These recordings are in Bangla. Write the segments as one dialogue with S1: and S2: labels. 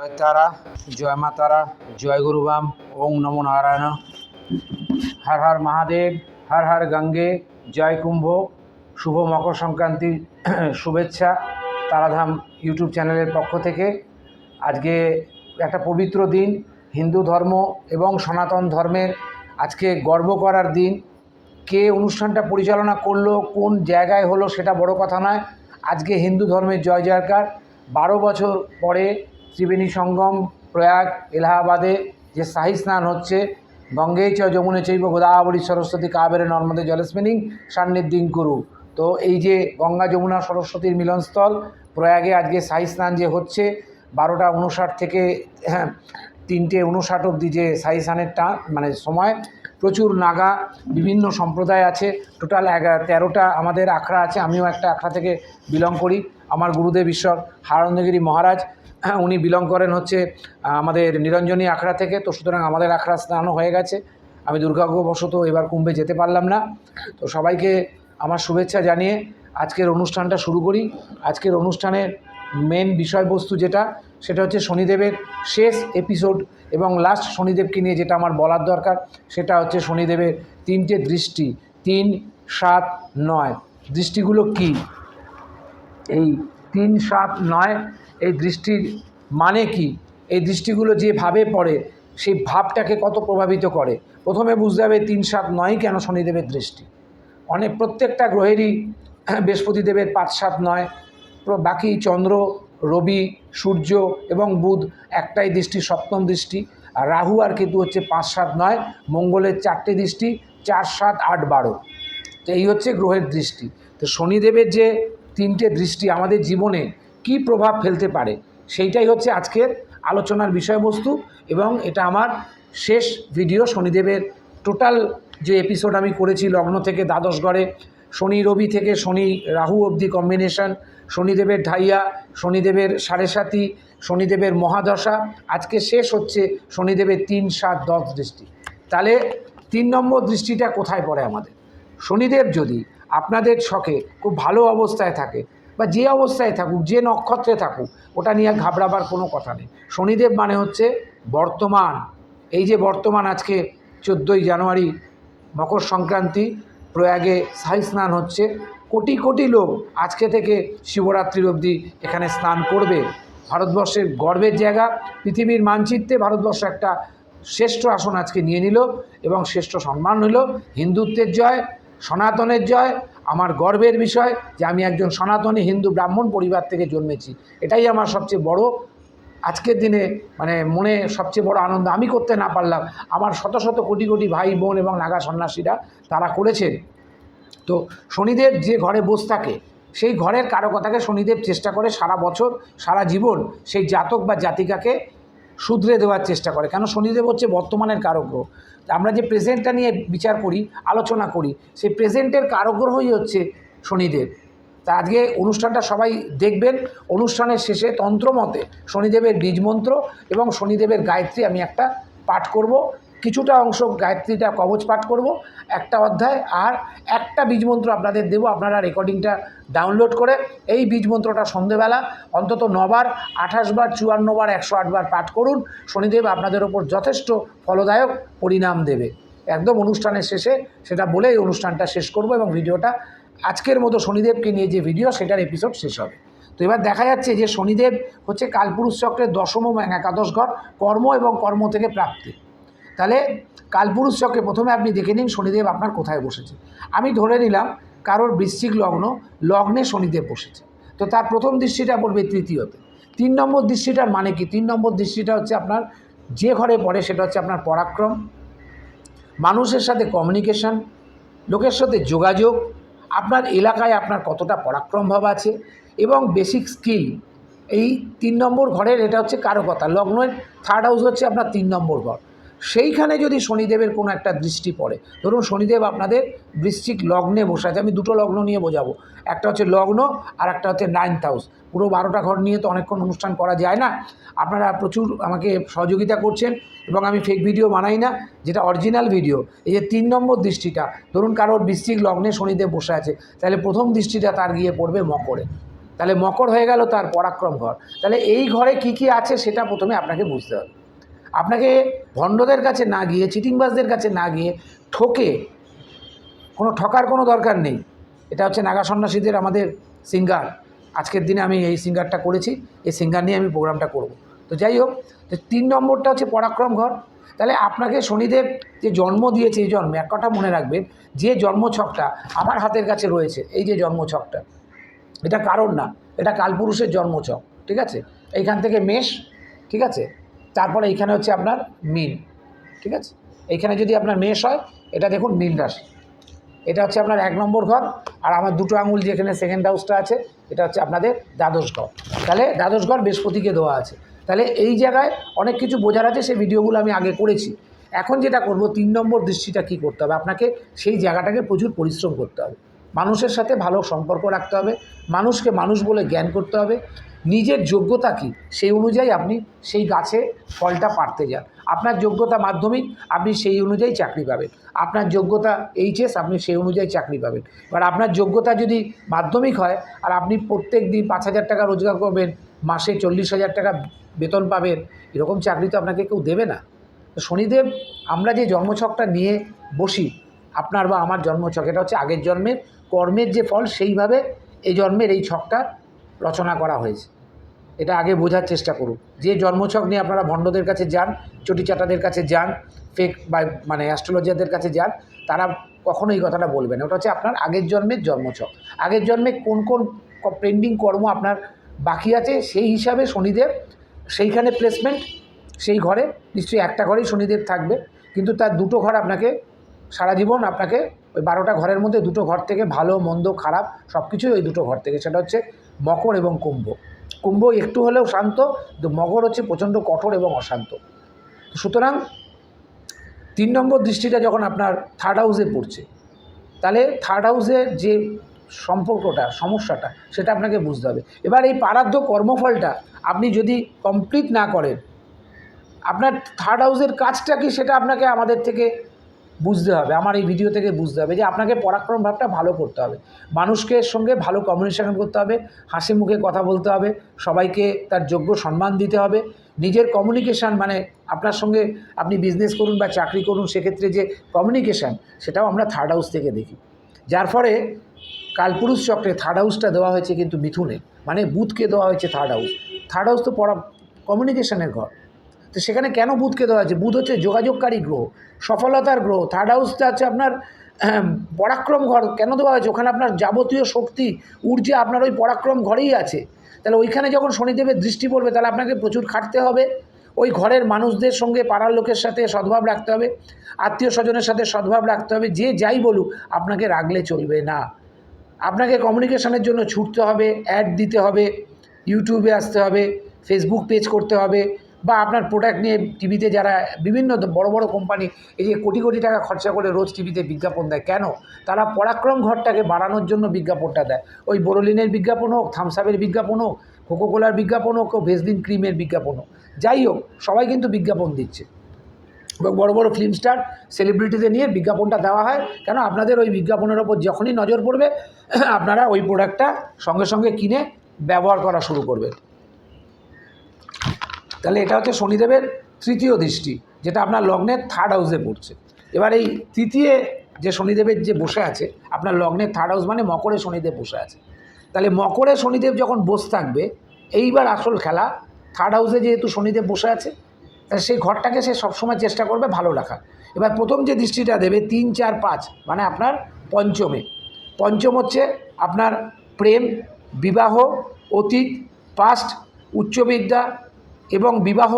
S1: জয় তারা, জয় মা তারা, জয় গুরুবাম ওং নমো নারায়ণ। হর হর মহাদেব, হর হর গঙ্গে, জয় কুম্ভ, শুভ মকর সংক্রান্তির শুভেচ্ছা তারাধাম ইউটিউব চ্যানেলের পক্ষ থেকে। আজকে একটা পবিত্র দিন, হিন্দু ধর্ম এবং সনাতন ধর্মের আজকে গর্ব করার দিন। কে অনুষ্ঠানটা পরিচালনা করল, কোন জায়গায় হলো, সেটা বড় কথা নয়। আজকে হিন্দু ধর্মের জয় জয়কার। বারো বছর পরে ত্রিবেণী সঙ্গম, প্রয়াগ, এলাহাবাদে যে শাহী স্নান হচ্ছে গঙ্গে চ যমুনে চৈব গোদাবরী সরস্বতী কাবেরে নর্মদে জলস্মিনিং, সান্নিধ্যিং কুরু। তো এই যে গঙ্গা যমুনা সরস্বতীর মিলনস্থল, প্রয়াগে আজকে শাহী স্নান যে হচ্ছে, বারোটা উনষাট থেকে হ্যাঁ তিনটে উনষাট অবধি যে শাহী স্নানের টা মানে সময়, প্রচুর নাগা, বিভিন্ন সম্প্রদায় আছে, টোটাল এগারো তেরোটা আমাদের আখড়া আছে, আমিও একটা আখড়া থেকে বিলং করি, আমার গুরুদেব ঈশ্বর হারন্দগিরি মহারাজ উনি বিলং করেন হচ্ছে আমাদের নিরঞ্জনী আখড়া থেকে। তো সুতরাং আমাদের আখড়া স্নানও হয়ে গেছে। আমি দুর্ভাগ্যবশত এবার কুম্ভে যেতে পারলাম না। তো সবাইকে আমার শুভেচ্ছা জানিয়ে আজকের অনুষ্ঠানটা শুরু করি। আজকের অনুষ্ঠানের মেন বিষয়বস্তু যেটা, সেটা হচ্ছে শনিদেবের শেষ এপিসোড এবং লাস্ট শনিদেবকে নিয়ে যেটা আমার বলার দরকার, সেটা হচ্ছে শনিদেবের তিনটে দৃষ্টি। তিন, সাত, নয়। দৃষ্টিগুলো কী? এই তিন, সাত, নয় এই দৃষ্টির মানে কি? এই দৃষ্টিগুলো যে ভাবে পড়ে, সেই ভাবটাকে কত প্রভাবিত করে? প্রথমে বুঝতে হবে তিন সাত নয় কেন শনিদেবের দৃষ্টি। অনেক প্রত্যেকটা গ্রহেরই বৃহস্পতি দেবের পাঁচ সাত নয় বাকি চন্দ্র, রবি, সূর্য এবং বুধ একটাই দৃষ্টি, সপ্তম দৃষ্টি। আর রাহু আর কেতু হচ্ছে পাঁচ সাত নয়, মঙ্গলের চারটে দৃষ্টি, চার সাত আট বারো। তো এই হচ্ছে গ্রহের দৃষ্টি। তো শনিদেবের যে তিনটে দৃষ্টি আমাদের জীবনে কি প্রভাব ফেলতে পারে? সেইটাই হচ্ছে আজকের আলোচনার বিষয়বস্তু এবং এটা আমার শেষ ভিডিও শনিদেবের। টোটাল যে এপিসোড আমি করেছি লগ্ন থেকে দ্বাদশগড়ে, শনি রবি থেকে শনি রাহু অবধি কম্বিনেশন শনিদেবের ঢাইয়া, শনিদেবের সাড়ে সাতি, শনিদেবের মহাদশা, আজকে শেষ হচ্ছে শনিদেবের তিন সাত দশ দৃষ্টি। তাহলে তিন নম্বর দৃষ্টিটা কোথায় পড়ে আমাদের? শনিদেব যদি আপনাদের শখে খুব ভালো অবস্থায় থাকে বা যে অবস্থায় থাকুক, যে নক্ষত্রে থাকুক, ওটা নিয়ে ঘাবড়াবার কোনো কথা নেই। শনিদেব মানে হচ্ছে বর্তমান। এই যে বর্তমান আজকে চোদ্দোই জানুয়ারি, মকর সংক্রান্তি, প্রয়াগে শাহী স্নান হচ্ছে। কোটি কোটি লোক আজকে থেকে শিবরাত্রির অবধি এখানে স্নান করবে। ভারতবর্ষের গর্বের জায়গা। পৃথিবীর মানচিত্রে ভারতবর্ষ একটা শ্রেষ্ঠ আসন আজকে নিয়ে নিল এবং শ্রেষ্ঠ সম্মান হলো হিন্দুত্বের জয়, সনাতনের জয় আমার গর্বের বিষয় যে আমি একজন সনাতনী হিন্দু ব্রাহ্মণ পরিবার থেকে জন্মেছি। এটাই আমার সবচেয়ে বড় আজকের দিনে মানে মনে সবচেয়ে বড় আনন্দ। আমি করতে না পারলাম। আমার শত শত কোটি কোটি ভাই, বোন এবং নাগা সন্ন্যাসীরা তারা করেছেন। তো শনিদেব যে ঘরে বসে থাকে, সেই ঘরের কারকতাকে শনিদেব চেষ্টা করে সারা বছর, সারা জীবন সেই জাতক বা জাতিকাকে শুধরে দেওয়ার চেষ্টা করে। কেন? শনিদেব হচ্ছে বর্তমানের কারগ্রহ। আমরা যে প্রেজেন্টটা নিয়ে বিচার করি, আলোচনা করি, সেই প্রেজেন্টের কারগ্রহই হচ্ছে শনিদেব। তা আজকে অনুষ্ঠানটা সবাই দেখবেন। অনুষ্ঠানের শেষে তন্ত্রমতে শনিদেবের বীজমন্ত্র এবং শনিদেবের গায়ত্রী আমি একটা পাঠ করব। কিছুটা অংশ গায়ত্রীটা কবচ পাঠ করব, একটা অধ্যায়, আর একটা বীজ মন্ত্র আপনাদের দেবো, আপনারা রেকর্ডিংটা ডাউনলোড করে এই বীজ মন্ত্রটা সন্ধেবেলা, অন্তত নবার আঠাশ বার চুয়ান্ন বার একশো আটবার পাঠ করুন, শনিদেব আপনাদের ওপর যথেষ্ট ফলদায়ক পরিণাম দেবে। একদম অনুষ্ঠানের শেষে সেটা বলে এই অনুষ্ঠানটা শেষ করব এবং ভিডিওটা আজকের মতো শনিদেবকে নিয়ে যে ভিডিও, সেটার এপিসোড শেষ হবে। তো এবার দেখা যাচ্ছে যে শনিদেব হচ্ছে কালপুরুষ চক্রের দশম এবং একাদশ ঘর, কর্ম এবং কর্ম থেকে প্রাপ্তি। তাহলে কালপুরুষ চক্রে প্রথমে আপনি দেখে নিন শনিদেব আপনার কোথায় বসেছে। আমি ধরে নিলাম কারোর বৃশ্চিক লগ্ন, লগ্নে শনিদেব বসেছে। তো তার প্রথম দৃষ্টিটা পড়বে তৃতীয়তে। তিন নম্বর দৃষ্টিটার মানে কি? তিন নম্বর দৃষ্টিটা হচ্ছে আপনার যে ঘরে পড়ে সেটা হচ্ছে আপনার পরাক্রম, মানুষের সাথে কমিউনিকেশন লোকের সাথে যোগাযোগ, আপনার এলাকায় আপনার কতটা পরাক্রমভাব আছে এবং বেসিক স্কিল এই তিন নম্বর ঘরের এটা হচ্ছে কারও কথা লগ্নের থার্ড হাউস হচ্ছে আপনার তিন নম্বর ঘর। সেইখানে যদি শনিদেবের কোনো একটা দৃষ্টি পড়ে, ধরুন শনিদেব আপনাদের বৃশ্চিক লগ্নে বসে আছে, আমি দুটো লগ্ন নিয়ে বোঝাবো। একটা হচ্ছে লগ্ন আর একটা হচ্ছে নাইন্থ হাউস পুরো বারোটা ঘর নিয়ে তো অনেকক্ষণ অনুষ্ঠান করা যায় না। আপনারা প্রচুর আমাকে সহযোগিতা করছেন এবং আমি ফেক ভিডিও বানাই না, যেটা অরিজিনাল ভিডিও এই যে তিন নম্বর দৃষ্টিটা, ধরুন কারোর বৃশ্চিক লগ্নে শনিদেব বসে আছে, তাহলে প্রথম দৃষ্টিটা তার গিয়ে পড়বে মকরে। তাহলে মকর হয়ে গেল তার পরাক্রম ঘর। তাহলে এই ঘরে কি কি আছে সেটা প্রথমে আপনাকে বুঝতে হবে। আপনাকে ভণ্ডদের কাছে না গিয়ে, চিটিংবাজদের কাছে না গিয়ে ঠকে কোনো ঠকার কোনো দরকার নেই। এটা হচ্ছে নাগা সন্ন্যাসীদের, আমাদের সিঙ্গার। আজকের দিনে আমি এই সিঙ্গারটা করেছি, এই সিঙ্গার নিয়ে আমি প্রোগ্রামটা করব। তো যাই হোক তো তিন নম্বরটা হচ্ছে পরাক্রম ঘর। তাহলে আপনাকে শনিদেব যে জন্ম দিয়েছে, এই জন্মে, এক কথা মনে রাখবেন, যে জন্মছকটা আমার হাতের কাছে রয়েছে, এই যে জন্মছকটা, এটা কারণ না, এটা কালপুরুষের জন্মছক, ঠিক আছে? এইখান থেকে মেষ, ঠিক আছে? তারপরে এইখানে হচ্ছে আপনার মিন, ঠিক আছে? এইখানে যদি আপনার মেষ হয়, এটা দেখুন মিন রাশি। এটা হচ্ছে আপনার এক নম্বর ঘর, আর আমার দুটো আঙুল যেখানে সেকেন্ড হাউসটা আছে, এটা হচ্ছে আপনাদের দ্বাদশ ঘর। তাহলে দ্বাদশ ঘর বৃহস্পতিকে দেওয়া আছে। তাহলে এই জায়গায় অনেক কিছু বোঝার আছে, সেই ভিডিওগুলো আমি আগে করেছি। এখন যেটা করব, তিন নম্বর দৃষ্টিটা কী করতে হবে? আপনাকে সেই জায়গাটাকে প্রচুর পরিশ্রম করতে হবে। মানুষের সাথে ভালো সম্পর্ক রাখতে হবে। মানুষকে মানুষ বলে জ্ঞান করতে হবে। নিজের যোগ্যতা কী? সেই অনুযায়ী আপনি সেই গাছে ফলটা পারতে যান। আপনার যোগ্যতা মাধ্যমিক, আপনি সেই অনুযায়ী চাকরি পাবেন। আপনার যোগ্যতা এইচএস, আপনি সেই অনুযায়ী চাকরি পাবেন। এবার আপনার যোগ্যতা যদি মাধ্যমিক হয়, আর আপনি প্রত্যেক দিন পাঁচ হাজার টাকা রোজগার করবেন, মাসে চল্লিশ হাজার টাকা বেতন পাবেন, এরকম চাকরি তো আপনাকে কেউ দেবে না। শনিদেব, আমরা যে জন্মছকটা নিয়ে বসি, আপনার বা আমার জন্মছক, এটা হচ্ছে আগের জন্মের, কর্মের যে ফল সেইভাবে এই জন্মের এই ছকটা রচনা করা হয়েছে। এটা আগে বোঝার চেষ্টা করুন। যে জন্মছক নিয়ে আপনারা ভণ্ডদের কাছে যান চটিচাটাদের কাছে যান ফেক বা মানে অ্যাস্ট্রোলজারদের কাছে যান, তারা কখনো এই কথাটা বলবে না। ওটা হচ্ছে আপনার আগের জন্মের জন্মছক আগের জন্মে কোন কোন পেন্ডিং কর্ম আপনার বাকি আছে, সেই হিসাবে শনিদেব, সেইখানে প্লেসমেন্ট সেই ঘরে, নিশ্চয়ই একটা ঘরেই শনিদেব থাকবে, কিন্তু তার দুটো ঘর আপনাকে সারা জীবন আপনাকে ওই বারোটা ঘরের মধ্যে দুটো ঘর থেকে ভালো, মন্দ, খারাপ সব কিছুই ওই দুটো ঘর থেকে। সেটা হচ্ছে মকর এবং কুম্ভ। কুম্ভ একটু হলেও শান্ত, কিন্তু মকর হচ্ছে প্রচণ্ড কঠোর এবং অশান্ত। সুতরাং তিন নম্বর দৃষ্টিটা যখন আপনার থার্ড হাউসে পড়ছে, তাহলে থার্ড হাউসের যে সম্পর্কটা, সমস্যাটা, সেটা আপনাকে বুঝতে হবে। এবার এই পারাধ্য কর্মফলটা আপনি যদি কমপ্লিট না করেন, আপনার থার্ড হাউসের কাজটা কি সেটা আপনাকে আমাদের থেকে বুঝতে হবে, আমার এই ভিডিও থেকে বুঝতে হবে যে আপনাকে পরাক্রম ভাবটা ভালো করতে হবে। মানুষকে সঙ্গে ভালো কমিউনিকেশন করতে হবে, হাসি মুখে কথা বলতে হবে, সবাইকে তার যোগ্য সম্মান দিতে হবে। নিজের কমিউনিকেশান মানে আপনার সঙ্গে আপনি বিজনেস করুন বা চাকরি করুন, সেক্ষেত্রে যে কমিউনিকেশান সেটাও আমরা থার্ড হাউস থেকে দেখি। যার ফলে কালপুরুষ চক্রে থার্ড হাউসটা দেওয়া হয়েছে কিন্তু মিথুনে মানে বুথকে দেওয়া হয়েছে থার্ড হাউস থার্ড হাউস তো পড়া কমিউনিকেশনের ঘর। তো সেখানে কেন বুধকে দেওয়া হয়েছে? বুধ হচ্ছে যোগাযোগকারী গ্রহ, সফলতার গ্রহ থার্ড হাউসটা আছে আপনার পরাক্রম ঘর, কেন দেওয়া হয়েছে? ওখানে আপনার যাবতীয় শক্তি, ঊর্জা আপনার ওই পরাক্রম ঘরেই আছে। তাহলে ওইখানে যখন শনিদেবের দৃষ্টি পড়বে, তাহলে আপনাকে প্রচুর খাটতে হবে। ওই ঘরের মানুষদের সঙ্গে, পাড়ার লোকের সাথে সদ্ভাব রাখতে হবে। আত্মীয় স্বজনের সাথে সদ্ভাব রাখতে হবে। যে যাই বলুক, আপনাকে রাগলে চলবে না। আপনাকে কমিউনিকেশনের জন্য ছুটতে হবে অ্যাড দিতে হবে ইউটিউবে আসতে হবে ফেসবুক পেজ করতে হবে। বা আপনার প্রোডাক্ট নিয়ে টিভিতে যারা বিভিন্ন বড় বড় কোম্পানি এই যে কোটি কোটি টাকা খরচা করে রোজ টিভিতে বিজ্ঞাপন দেয়, কেন? তারা পরাক্রম ঘরটাকে বাড়ানোর জন্য বিজ্ঞাপনটা দেয়। ওই বোরোলিনের বিজ্ঞাপন হোক, থামসাপের বিজ্ঞাপন হোক, কোকোকোলার বিজ্ঞাপন হোক ভেসলিন ক্রিমের বিজ্ঞাপন হোক, যাই হোক, সবাই কিন্তু বিজ্ঞাপন দিচ্ছে। এবং বড় বড় ফিল্ম স্টার সেলিব্রিটিদের নিয়ে বিজ্ঞাপনটা দেওয়া হয়। কেন? আপনাদের ওই বিজ্ঞাপনের ওপর যখনই নজর পড়বে, আপনারা ওই প্রোডাক্টটা সঙ্গে সঙ্গে কিনে ব্যবহার করা শুরু করবেন। তাহলে এটা হচ্ছে শনিদেবের তৃতীয় দৃষ্টি, যেটা আপনার লগ্নের থার্ড হাউসে পড়ছে। এবার এই তৃতীয় যে শনিদেবের যে বসে আছে, আপনার লগ্নের থার্ড হাউস মানে মকরে শনিদেব বসে আছে। তাহলে মকরে শনিদেব যখন বসে থাকবে, এইবার আসল খেলা থার্ড হাউসে যেহেতু শনিদেব বসে আছে, তাহলে সেই ঘরটাকে সে সবসময় চেষ্টা করবে ভালো রাখার। এবার প্রথম যে দৃষ্টিটা দেবে, তিন, চার, পাঁচ মানে আপনার পঞ্চমে। পঞ্চম হচ্ছে আপনার প্রেম, বিবাহ, অতীত পাস্ট উচ্চবিদ্যা এবং বিবাহ,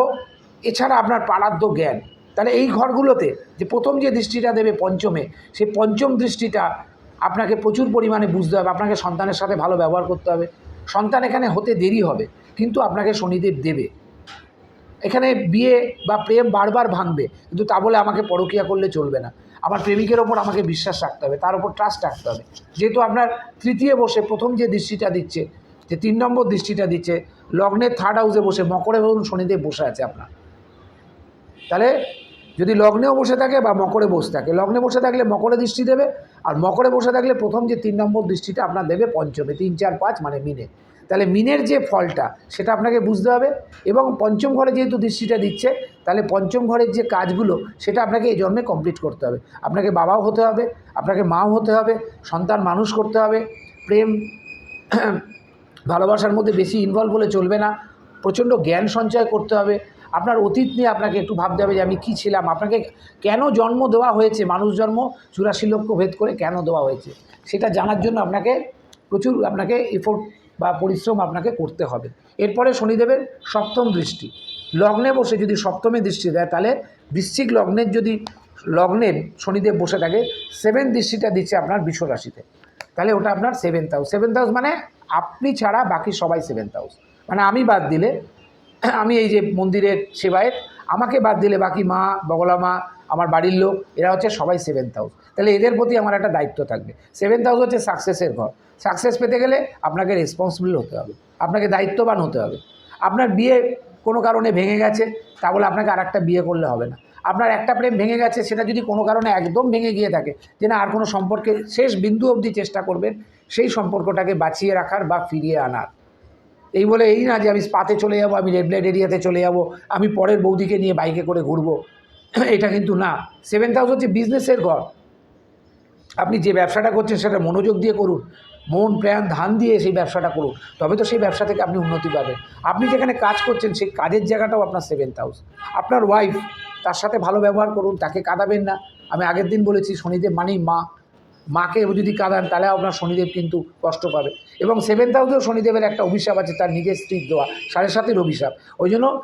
S1: এছাড়া আপনার পারাদ্য জ্ঞান। তাহলে এই ঘরগুলোতে যে প্রথম যে দৃষ্টিটা দেবে পঞ্চমে, সেই পঞ্চম দৃষ্টিটা আপনাকে প্রচুর পরিমাণে বুঝতে হবে। আপনাকে সন্তানের সাথে ভালো ব্যবহার করতে হবে। সন্তান এখানে হতে দেরি হবে, কিন্তু আপনাকে শনিদেব দেবে। এখানে বিয়ে বা প্রেম বারবার ভাঙবে, কিন্তু তা বলে আমাকে পরকিয়া করলে চলবে না। আমার প্রেমিকের ওপর আমাকে বিশ্বাস রাখতে হবে, তার ওপর ট্রাস্ট রাখতে হবে। যেহেতু আপনার তৃতীয় বসে প্রথম যে দৃষ্টিটা দিচ্ছে যে তিন নম্বর দৃষ্টিটা দিচ্ছে লগ্নের থার্ড হাউসে বসে, মকরে ধরুন শনিদেব বসে আছে আপনার। তাহলে যদি লগ্নেও বসে থাকে বা মকরে বসে থাকে, লগ্নে বসে থাকলে মকরে দৃষ্টি দেবে, আর মকরে বসে থাকলে প্রথম যে তিন নম্বর দৃষ্টিটা আপনার দেবে পঞ্চমে, তিন, চার, পাঁচ মানে মিনে। তাহলে মিনের যে ফলটা, সেটা আপনাকে বুঝতে হবে, এবং পঞ্চম ঘরে যেহেতু দৃষ্টিটা দিচ্ছে, তাহলে পঞ্চম ঘরের যে কাজগুলো, সেটা আপনাকে এই জন্মে কমপ্লিট করতে হবে। আপনাকে বাবাও হতে হবে, আপনাকে মাও হতে হবে, সন্তান মানুষ করতে হবে, প্রেম ভালোবাসার মধ্যে বেশি ইনভলভ হলে চলবে না। প্রচণ্ড জ্ঞান সঞ্চয় করতে হবে। আপনার অতীত নিয়ে আপনাকে একটু ভাবতে হবে যে আমি কী ছিলাম? আপনাকে কেন জন্ম দেওয়া হয়েছে? মানুষ জন্ম, চুরাশি লক্ষ ভেদ করে কেন দেওয়া হয়েছে? সেটা জানার জন্য আপনাকে প্রচুর আপনাকে এফোর্ট বা পরিশ্রম আপনাকে করতে হবে। এরপরে শনিদেবের সপ্তম দৃষ্টি। লগ্নে বসে যদি সপ্তমে দৃষ্টি দেয়, তাহলে বৃশ্চিক লগ্নের যদি লগ্নে শনিদেব বসে থাকে, সেভেন দৃষ্টিটা দিচ্ছে আপনার বিশ্ব রাশিতে তাহলে ওটা আপনার সেভেন্থ হাউস সেভেন্থ হাউস মানে আপনি ছাড়া বাকি সবাই সেভেন্থ হাউস মানে আমি বাদ দিলে, আমি এই যে মন্দিরের সেবায়েত, আমাকে বাদ দিলে বাকি মা, বগলা মা, আমার বাড়ির লোক, এরা হচ্ছে সবাই সেভেন্থ হাউস তাহলে এদের প্রতি আমার একটা দায়িত্ব থাকবে। সেভেন্থ হাউস হচ্ছে সাকসেসের ঘর। সাকসেস পেতে গেলে আপনাকে রেসপন্সিবল হতে হবে। আপনাকে দায়িত্ববান হতে হবে। আপনার বিয়ে কোনো কারণে ভেঙে গেছে, তা বলে আপনাকে আর একটা বিয়ে করলে হবে না। আপনার একটা প্রেম ভেঙে গেছে, সেটা যদি কোনো কারণে একদম ভেঙে গিয়ে থাকে, যে না আর কোনো সম্পর্কে শেষ বিন্দু অবধি চেষ্টা করবেন, সেই সম্পর্কটাকে বাঁচিয়ে রাখার বা ফিরিয়ে আনার। এই বলে এই না যে আমি স্পাতে চলে যাব, আমি রেড লাইট এরিয়াতে চলে যাব, আমি পরের বৌদিকে নিয়ে বাইকে করে ঘুরবো, এটা কিন্তু না। সেভেন্থ হাউস হচ্ছে বিজনেসের ঘর। আপনি যে ব্যবসাটা করছেন, সেটা মনোযোগ দিয়ে করুন। মন প্রাণ ধান দিয়ে সেই ব্যবসাটা করুন। তবে তো সেই ব্যবসা থেকে আপনি উন্নতি পাবেন। আপনি যেখানে কাজ করছেন, সেই কাজের জায়গাটাও আপনার সেভেন্থ হাউস আপনার ওয়াইফ তার সাথে ভালো ব্যবহার করুন, তাকে কাঁদাবেন না। আমি আগের দিন বলেছি, শনিদেব মানেই মা। মাকে যদি কাঁদান, তাহলে আপনার শনিদেব কিন্তু কষ্ট পাবে। এবং সেভেন্থ হাউসেও শনিদেবের একটা অভিশাপ আছে, তার নিজের স্ত্রীর দেওয়া, সাড়ে সাতের অভিশাপ। ওই জন্য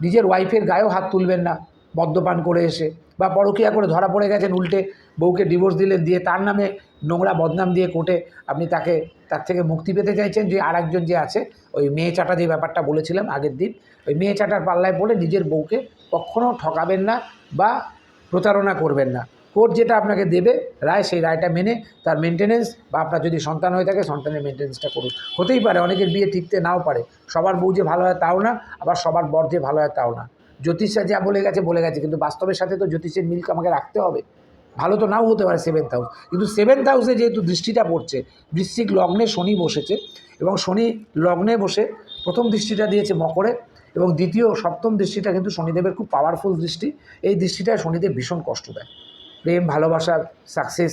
S1: নিজের ওয়াইফের গায়েও হাত তুলবেন না, মদ্যপান করে এসে। বা পরকিয়া করে ধরা পড়ে গেছেন, উল্টে বউকে ডিভোর্স দিলেন, দিয়ে তার নামে নোংরা বদনাম দিয়ে কোর্টে আপনি তাকে, তার থেকে মুক্তি পেতে চাইছেন যে আরেকজন যে আছে, ওই মেয়ে চাটা যে ব্যাপারটা বলেছিলাম আগের দিন, ওই মেয়ে চাটার পাল্লায় পড়ে নিজের বউকে কখনও ঠকাবেন না বা প্রতারণা করবেন না। কোর্ট যেটা আপনাকে দেবে রায়, সেই রায়টা মেনে তার মেনটেনেন্স বা আপনার যদি সন্তান হয়ে থাকে, সন্তানের মেনটেনেন্সটা করুন। হতেই পারে, অনেকের বিয়ে টিকতে নাও পারে। সবার বউ যে ভালো হয় তাও না, আবার সবার বর যে ভালো হয় তাও না। জ্যোতিষা যা বলে গেছে বলে গেছে, কিন্তু বাস্তবের সাথে তো জ্যোতিষের মিল্ক আমাকে রাখতে হবে। ভালো তো নাও হতে পারে সেভেন্থ হাউস কিন্তু সেভেন্থ হাউসে যেহেতু দৃষ্টিটা পড়ছে, বৃশ্চিক লগ্নে শনি বসেছে এবং শনি লগ্নে বসে প্রথম দৃষ্টিটা দিয়েছে মকরে এবং দ্বিতীয় সপ্তম দৃষ্টিটা কিন্তু শনিদেবের খুব পাওয়ারফুল দৃষ্টি, এই দৃষ্টিটায় শনিদেব ভীষণ কষ্ট দেয়। প্রেম ভালোবাসার সাকসেস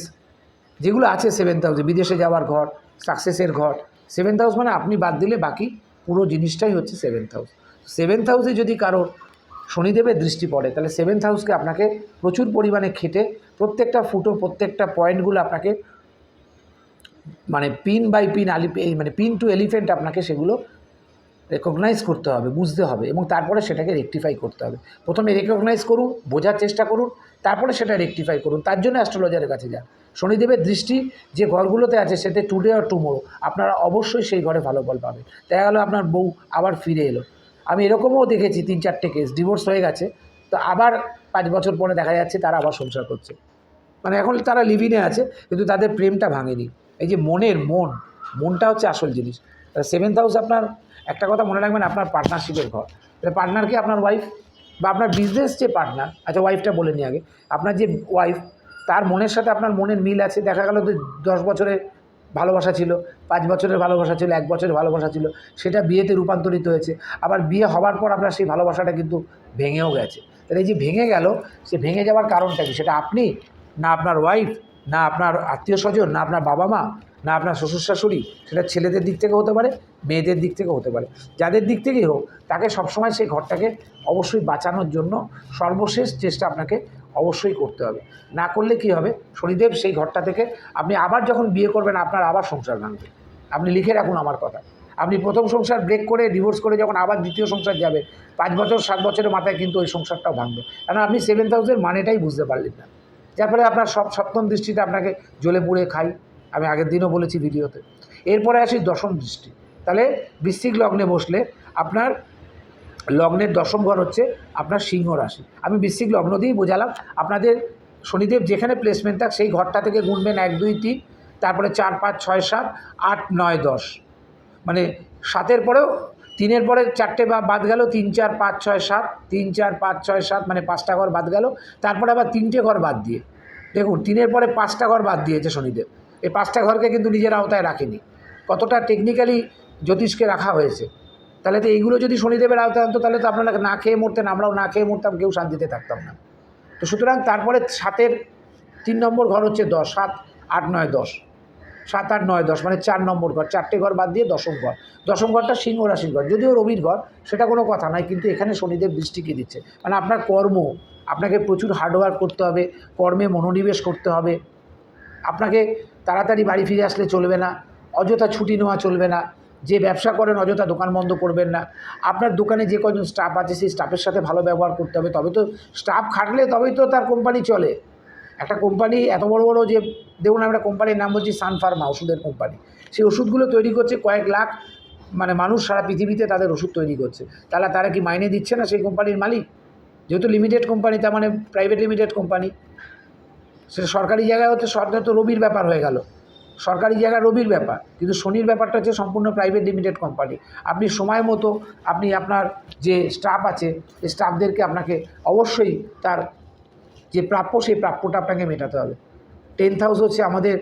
S1: যেগুলো আছে সেভেন্থ হাউসে বিদেশে যাওয়ার ঘর সাকসেসের ঘর সেভেন্থ হাউস মানে আপনি বাদ দিলে বাকি পুরো জিনিসটাই হচ্ছে সেভেন্থ হাউস সেভেন্থ হাউসে যদি কারোর শনিদেবের দৃষ্টি পড়ে, তাহলে সেভেন্থ হাউসকে আপনাকে প্রচুর পরিমাণে খেটে প্রত্যেকটা ফুটো, প্রত্যেকটা পয়েন্টগুলো আপনাকে মানে পিন বাই পিন আলি মানে পিন টু এলিফেন্ট আপনাকে সেগুলো রেকগনাইজ করতে হবে, বুঝতে হবে এবং তারপরে সেটাকে রেকটিফাই করতে হবে। প্রথমে রেকগনাইজ করুন, বোঝার চেষ্টা করুন, তারপরে সেটা রেকটিফাই করুন। তার জন্য অ্যাস্ট্রোলজারের কাছে যান। শনিদেবের দৃষ্টি যে ঘরগুলোতে আছে সেটা টুডে আর টুমোরো আপনারা অবশ্যই সেই ঘরে ভালো ফল পাবেন। দেখা গেলো আপনার বউ আবার ফিরে এলো। আমি এরকমও দেখেছি তিন চারটে কেস ডিভোর্স হয়ে গেছে। তো আবার পাঁচ বছর পরে দেখা যাচ্ছে তারা আবার সংসার করছে। মানে এখন তারা লিভিনে আছে, কিন্তু তাদের প্রেমটা ভাঙেনি। এই যে মনের মন, মনটা হচ্ছে আসল জিনিস। সেভেন্থ হাউস আপনার, একটা কথা মনে রাখবেন, আপনার পার্টনারশিপের ঘর। তাহলে পার্টনার কি আপনার ওয়াইফ বা আপনার বিজনেস যে পার্টনার আচ্ছা ওয়াইফটা বলে নিই আগে, আপনার যে ওয়াইফ তার মনের সাথে আপনার মনের মিল আছে। দেখা গেল তো দশ বছরের ভালোবাসা ছিল, পাঁচ বছরের ভালোবাসা ছিল, এক বছরের ভালোবাসা ছিল, সেটা বিয়েতে রূপান্তরিত হয়েছে। আবার বিয়ে হওয়ার পর আপনার সেই ভালোবাসাটা কিন্তু ভেঙেও গেছে। তাহলে যে ভেঙে গেল, সে ভেঙে যাওয়ার কারণটা কি? সেটা আপনি, না আপনার ওয়াইফ না আপনার আত্মীয় স্বজন, না আপনার বাবা মা, না আপনার শ্বশুর শাশুড়ি, সেটা ছেলেদের দিক থেকে হতে পারে, মেয়েদের দিক থেকে হতে পারে। যাদের দিক থেকেই হোক, তাকে সবসময় সেই ঘরটাকে অবশ্যই বাঁচানোর জন্য সর্বশেষ চেষ্টা আপনাকে অবশ্যই করতে হবে। না করলে কি হবে? শনিদেব সেই ঘরটা থেকে আপনি আবার যখন বিয়ে করবেন, আপনার আবার সংসার ভাঙবে। আপনি লিখে রাখুন আমার কথা। আপনি প্রথম সংসার ব্রেক করে ডিভোর্স করে যখন আবার দ্বিতীয় সংসার যাবে, পাঁচ বছর, সাত বছরের মাথায় কিন্তু ওই সংসারটাও ভাঙবে। কারণ আপনি সেভেন হাউসের মানেটাই বুঝতে পারলেন না। যার ফলে আপনার সব সপ্তম দৃষ্টিতে আপনাকে জ্বলে পুড়ে খাই। আমি আগের দিনও বলেছি ভিডিওতে। এরপরে আসি দশম দৃষ্টি। তাহলে বৃশ্চিক লগ্নে বসলে আপনার লগ্নের দশম ঘর হচ্ছে আপনার সিংহ রাশি। আমি বৃশ্চিক লগ্ন দিয়েই বোঝালাম, আপনাদের শনিদেব যেখানে প্লেসমেন্ট থাক, সেই ঘরটা থেকে গুনবেন এক, দুই, তিন, তারপরে চার, পাঁচ, ছয়, সাত, আট, নয়, দশ। মানে সাতের পরেও, তিনের পরে চারটে বা বাদ গেল, তিন, চার, পাঁচ, ছয়, সাত, তিন, চার, পাঁচ, ছয়, সাত মানে পাঁচটা ঘর বাদ গেল, তারপরে আবার তিনটে ঘর বাদ দিয়ে। দেখুন, তিনের পরে পাঁচটা ঘর বাদ দিয়েছে শনিদেব। এই পাঁচটা ঘরকে কিন্তু নিজের আওতায় রাখেনি। কতটা টেকনিক্যালি জ্যোতিষকে রাখা হয়েছে। তাহলে তো এইগুলো যদি শনিদেবের আওতায় আনতো, তাহলে তো আপনারা না খেয়ে মরতেন, আমরাও না খেয়ে মরতাম, কেউ শান্তিতে থাকতাম না। তো সুতরাং তারপরে সাতের তিন নম্বর ঘর হচ্ছে দশ, সাত, আট, নয়, দশ। সাত আট নয় দশ মানে চার নম্বর ঘর, চারটে ঘর বাদ দিয়ে দশম ঘর। দশম ঘরটা সিংহ রাশির ঘর, যদিও রবির ঘর, সেটা কোনো কথা নয়, কিন্তু এখানে শনিদেব দৃষ্টিকে দিচ্ছে। মানে আপনার কর্ম, আপনাকে প্রচুর হার্ডওয়ার্ক করতে হবে, কর্মে মনোনিবেশ করতে হবে। আপনাকে তাড়াতাড়ি বাড়ি ফিরে আসলে চলবে না, অযথা ছুটি নেওয়া চলবে না, যে ব্যবসা করেন অযথা দোকান বন্ধ করবেন না। আপনার দোকানে যে কজন স্টাফ আছে, সেই স্টাফের সাথে ভালো ব্যবহার করতে হবে, তবে তো স্টাফ খাটলে তবেই তো তার কোম্পানি চলে। একটা কোম্পানি, এত বড় বড় যে, দেখুন আমরা কোম্পানির নাম বলছি সান ফার্মা ওষুধের কোম্পানি। সেই ওষুধগুলো তৈরি করছে কয়েক লাখ মানে মানুষ সারা পৃথিবীতে তাদের ওষুধ তৈরি করছে। তাহলে তারা কি মাইনে দিচ্ছে না সেই কোম্পানির মালিক? যেহেতু লিমিটেড কোম্পানি তার মানে প্রাইভেট লিমিটেড কোম্পানি সেটা সরকারি জায়গায় হচ্ছে সরকার তো রবির ব্যাপার হয়ে গেল। সরকারি জায়গা রবির ব্যাপার, কিন্তু শনির ব্যাপারটা হচ্ছে সম্পূর্ণ প্রাইভেট লিমিটেড কোম্পানি আপনি সময় মতো, আপনি আপনার যে স্টাফ আছে স্টাফদেরকে আপনাকে অবশ্যই তার যে প্রাপ্য সেই প্রাপ্যটা আপনাকে মেটাতে হবে। টেন্থ হাউস হচ্ছে আমাদের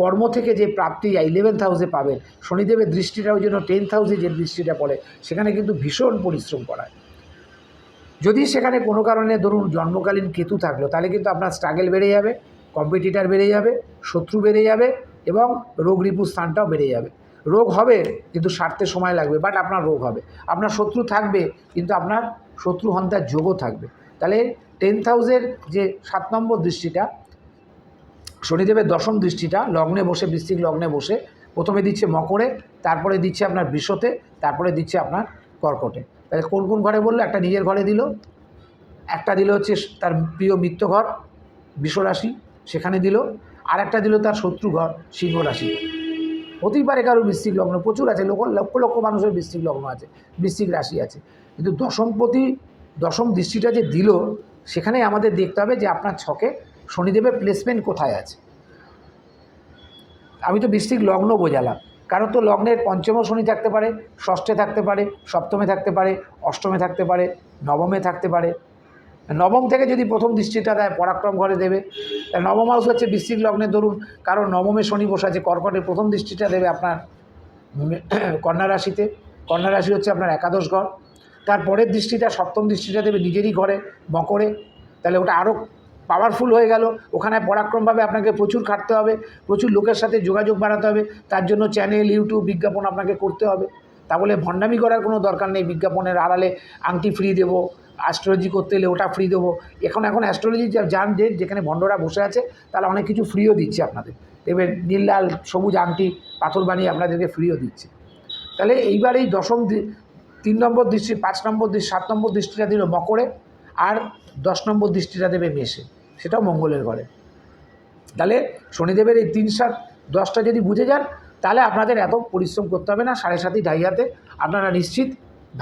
S1: কর্ম থেকে যে প্রাপ্তি ইলেভেন্থ হাউসে পাবেন। শনিদেবের দৃষ্টিটা ওই জন্য টেন্থ হাউসে যে দৃষ্টিটা পড়ে, সেখানে কিন্তু ভীষণ পরিশ্রম করায় যদি সেখানে কোনো কারণে ধরুন জন্মকালীন কেতু থাকল, তাহলে কিন্তু আপনার স্ট্রাগেল বেড়ে যাবে কম্পিটিটার বেড়ে যাবে, শত্রু বেড়ে যাবে, এবং রোগ রিপু স্থানটাও বেড়ে যাবে। রোগ হবে, কিন্তু সারতে সময় লাগবে বাট আপনার রোগ হবে। আপনার শত্রু থাকবে, কিন্তু আপনার শত্রু হন্তার যোগও থাকবে। তাহলে টেন্থ হাউসের যে সাত নম্বর দৃষ্টিটা, শনিদেবের দশম দৃষ্টিটা, লগ্নে বসে বৃষ্টিক লগ্নে বসে, প্রথমে দিচ্ছে মকরে, তারপরে দিচ্ছে আপনার বিশ্বতে তারপরে দিচ্ছে আপনার কর্কটে। তাহলে কোন কোন ঘরে বলল? একটা নিজের ঘরে দিল। একটা দিল হচ্ছে তার প্রিয় মিত্র ঘর বিশ্বরাশি সেখানে দিল। আর একটা দিল তার শত্রু ঘর, সিংহ রাশি। হতেই পারে কারও বৃশ্চিক লগ্ন, প্রচুর আছে লোক লক্ষ লক্ষ মানুষের বৃশ্চিক লগ্ন আছে, বৃশ্চিক রাশি আছে। কিন্তু দশমপতি, দশম দৃষ্টিটা যে দিল সেখানে আমাদের দেখতে হবে যে আপনার ছকে শনিদেবের প্লেসমেন্ট কোথায় আছে। আমি তো বৃশ্চিক লগ্ন বোঝালাম। কারণ তো লগ্নের পঞ্চম শনি থাকতে পারে, ষষ্ঠে থাকতে পারে, সপ্তমে থাকতে পারে, অষ্টমে থাকতে পারে, নবমে থাকতে পারে। নবম থেকে যদি প্রথম দৃষ্টিটা দেয়, পরাক্রম ঘরে দেবে। নবম হাউস হচ্ছে বৃশ্চিক লগ্নে ধরুন। কারণ নবমে শনি বসে আছে কর্কটের প্রথম দৃষ্টিটা দেবে আপনার কন্যা রাশিতে। কন্যা রাশি হচ্ছে আপনার একাদশ ঘর। তার পরের দৃষ্টিটা, সপ্তম দৃষ্টিটা দেবে নিজেরই ঘরে মকরে তাহলে ওটা আরও পাওয়ারফুল হয়ে গেল। ওখানে পরাক্রমভাবে আপনাকে প্রচুর খাটতে হবে, প্রচুর লোকের সাথে যোগাযোগ বাড়াতে হবে, তার জন্য চ্যানেল ইউটিউব বিজ্ঞাপন আপনাকে করতে হবে। তা বলে ভণ্ডামি করার কোনো দরকার নেই, বিজ্ঞাপনের আড়ালে আংটি ফ্রি দেবো অ্যাস্ট্রোলজি করতে এলে ওটা ফ্রি দেবো। এখন এখন অ্যাস্ট্রোলজি যান যে, যেখানে ভণ্ডরা বসে আছে তারা অনেক কিছু ফ্রিও দিচ্ছে আপনাদের। দেখবেন নীল, লাল, সবুজ আংটি, পাথর বানিয়ে আপনাদেরকে ফ্রিও দিচ্ছে। তাহলে এইবার এই দশম তিন নম্বর দৃষ্টি, পাঁচ নম্বর দৃষ্টি, সাত নম্বর দৃষ্টিটা দিল মকরে আর দশ নম্বর দৃষ্টিটা দেবে মেষে। সেটাও মঙ্গলের ঘরে। তাহলে শনিদেবের এই তিন সাত দশটা যদি বুঝে যান, তাহলে আপনাদের এত পরিশ্রম করতে হবে না, সাড়ে সাতই ডাইয়াতে আপনারা নিশ্চিত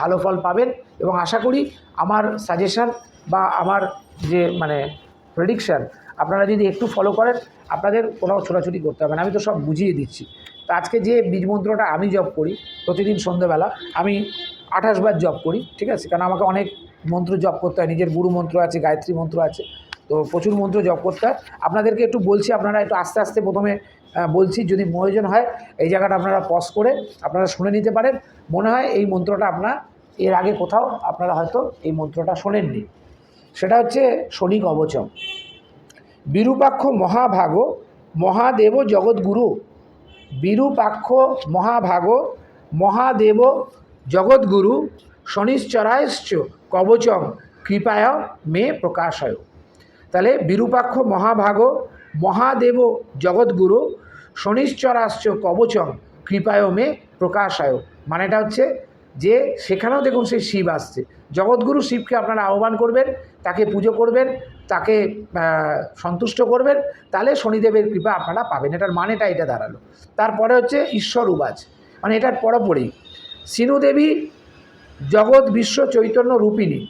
S1: ভালো ফল পাবেন এবং আশা করি আমার সাজেশান বা আমার যে মানে প্রেডিকশান আপনারা যদি একটু ফলো করেন, আপনাদের কোনো ছোটাছুটি করতে হবে না। আমি তো সব বুঝিয়ে দিচ্ছি। তো আজকে যে বীজ মন্ত্রটা আমি জব করি প্রতিদিন সন্ধ্যেবেলা, আমি আঠাশ বার জপ করি, ঠিক আছে? কারণ আমাকে অনেক মন্ত্র জপ করতে হয়, নিজের গুরু মন্ত্র আছে, গায়ত্রী মন্ত্র আছে, তো প্রচুর মন্ত্র জপ করতে হয়। আপনাদেরকে একটু বলছি, আপনারা একটু আস্তে আস্তে প্রথমে বলছি, যদি প্রয়োজন হয়, এই জায়গাটা আপনারা পজ করে, আপনারা শুনে নিতে পারেন। মনে হয় এই মন্ত্রটা আপনার, এর আগে কোথাও আপনারা হয়তো এই মন্ত্রটা শোনেননি। সেটা হচ্ছে শনি কবচম বিরূপাক্ষ মহাভাগ, মহাদেব জগৎগুরু বিরূপাক্ষ মহাভাগ, মহাদেব জগৎগুরু শনিশ্চরায়শ্চ কবচম কৃপায় মে প্রকাশয়। তাহলে বিরূপাক্ষ মহাভাগ, মহাদেব জগৎগুরু শনিশ্চরাশ্চ কবচম কৃপায় মে প্রকাশায়। মানেটা হচ্ছে যে সেখানেও দেখুন সেই শিব আসছে। জগৎগুরু শিবকে আপনারা আহ্বান করবেন, তাকে পুজো করবেন, তাকে সন্তুষ্ট করবেন, তাহলে শনিদেবের কৃপা আপনারা পাবেন। এটার মানেটা এটা দাঁড়াল। তারপরে হচ্ছে ঈশ্বর উবাজ মানে এটার পরপরই সিনুদেবী জগৎ বিশ্ব চৈতন্য রূপিণী।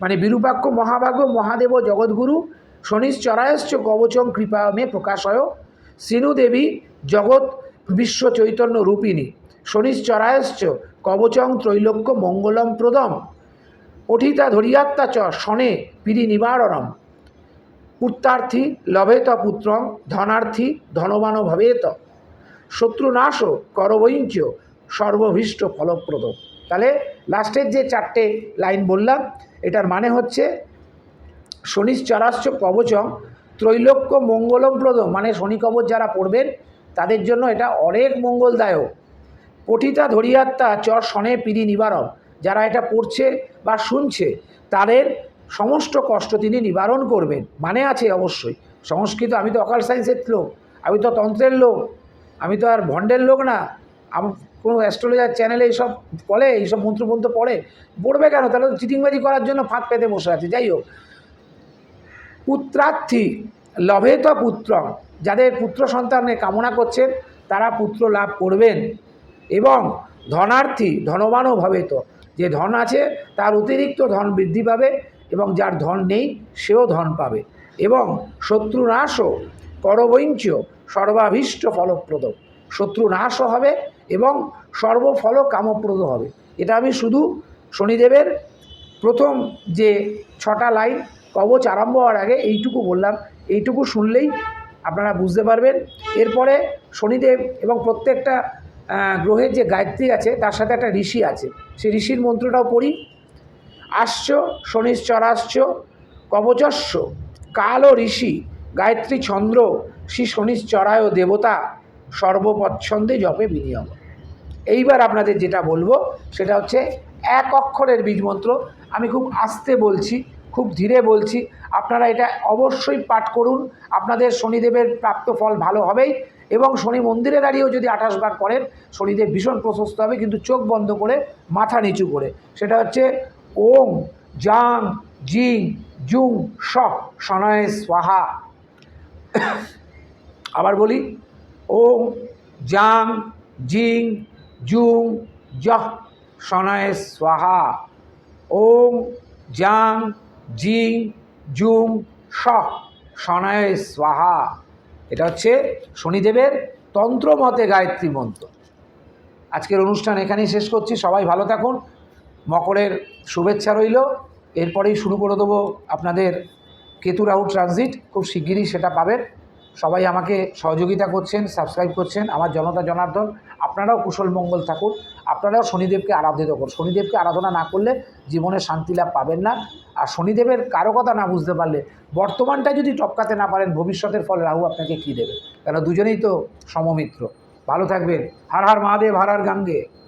S1: মানে বিরূপাক্ষ মহাভাগ মহাদেব জগৎগুরু শনিশ্চরায়শ্চ কবচম কৃপা মে প্রকাশয়। সিনুদেবী জগৎ বিশ্ব চৈতন্য রূপিণী। শনিশ্চরায়শ্চ কবচং ত্রৈলোক্য মঙ্গলম প্রদম। পঠিতা ধরিয়াত্তা চ শনে পিড়ি নিবারণম। পুত্রার্থী লভেত পুত্রং ধনার্থী ধনবান ভবেত। শত্রুনাশ করবৈঞ্চ সর্বভীষ্ট ফলপ্রদ। তাহলে লাস্টের যে চারটে লাইন বললাম, এটার মানে হচ্ছে শনিশ্চরাশ্চ কবচম ত্রৈলোক্য মঙ্গলমপ্রদ মানে শনি কবচ যারা পড়বেন, তাদের জন্য এটা অনেক মঙ্গলদায়ক। পঠিতা ধরিয়াত্মা চর শনে পিড়ি নিবারণ, যারা এটা পড়ছে বা শুনছে, তাদের সমস্ত কষ্ট তিনি নিবারণ করবেন। মানে আছে অবশ্যই। সংস্কৃত, আমি তো অকাল সায়েন্সের লোক, আমি তো তন্ত্রের লোক, আমি তো আর ভণ্ডের লোক না। কোনো অ্যাস্ট্রোলজার চ্যানেলে এইসব বলে, এইসব মন্ত্রপন্ত্র পড়ে, পড়বে কেন? তাহলে চিটিংবাজি করার জন্য ফাঁদ পেতে বসে আছে। যাই হোক। পুত্রার্থী, লভেত পুত্র, যাদের পুত্র সন্তানের কামনা করছেন, তারা পুত্র লাভ করবেন। এবং ধনার্থী, ধনবানও ভবেত। যে ধন আছে, তার অতিরিক্ত ধন বৃদ্ধি পাবে এবং যার ধন নেই, সেও ধন পাবে। এবং শত্রু নাশও করবৈঞ্চ, সর্বাভীষ্ট ফলপ্রদ। শত্রু নাশও হবে এবং সর্বফল কামপ্রদ হবে। এটা আমি শুধু শনিদেবের প্রথম যে ছটা লাইন, কবচ আরম্ভ হওয়ার আগে এইটুকু বললাম। এইটুকু শুনলেই আপনারা বুঝতে পারবেন। এরপরে শনিদেব এবং প্রত্যেকটা গ্রহের যে গায়ত্রী আছে, তার সাথে একটা ঋষি আছে। সেই ঋষির মন্ত্রটাও পড়ি। আশ্চ, শনিশ্চরাশ্চ, কবচস্য, কাল ও ঋষি, গায়ত্রী চন্দ্র, শ্রী শনিশ্চরায় দেবতা সর্বপচ্ছন্দে জপে বিনিয়োগ। এইবার আপনাদের যেটা বলব, সেটা হচ্ছে এক অক্ষরের বীজ মন্ত্র আমি খুব আস্তে বলছি, খুব ধীরে বলছি, আপনারা এটা অবশ্যই পাঠ করুন। আপনাদের শনিদেবের প্রাপ্ত ফল ভালো হবেই এবং শনি মন্দিরে দাঁড়িয়েও যদি আঠাশ বার করেন, শনিদেব ভীষণ প্রশস্ত হবে, কিন্তু চোখ বন্ধ করে, মাথা নিচু করে। সেটা হচ্ছে ওং জাং, জিং, জুং স সনয় স্বাহা। আবার বলি ওং জাং, জিং জুং জহ সনয় স্বাহা। ওম জাং জিং জুং স সনয় স্বাহা। এটা হচ্ছে শনিদেবের তন্ত্রমতে গায়ত্রী মন্ত্র। আজকের অনুষ্ঠান এখানেই শেষ করছি। সবাই ভালো থাকুন। মকরের শুভেচ্ছা রইল। এরপরেই শুরু করে দেবো আপনাদের কেতু রাহু ট্রানজিট খুব শিগগিরই সেটা পাবেন। সবাই আমাকে সহযোগিতা করছেন সাবস্ক্রাইব করছেন, আমার জনতা জনার্দন। আপনারাও কুশল মঙ্গল থাকুন, আপনারাও শনিদেবকে আরাধিত করুন। শনিদেবকে আরাধনা না করলে জীবনে শান্তি লাভ পাবেন না। আর শনিদেবের কারও কথা না বুঝতে পারলে বর্তমানটা যদি টপকাতে না পারেন, ভবিষ্যতের ফলে রাহু আপনাকে কী দেবে? কেন দুজনেই তো সমমিত্র। ভালো থাকবেন। হার হার মহাদেব, হার হার গাঙ্গে।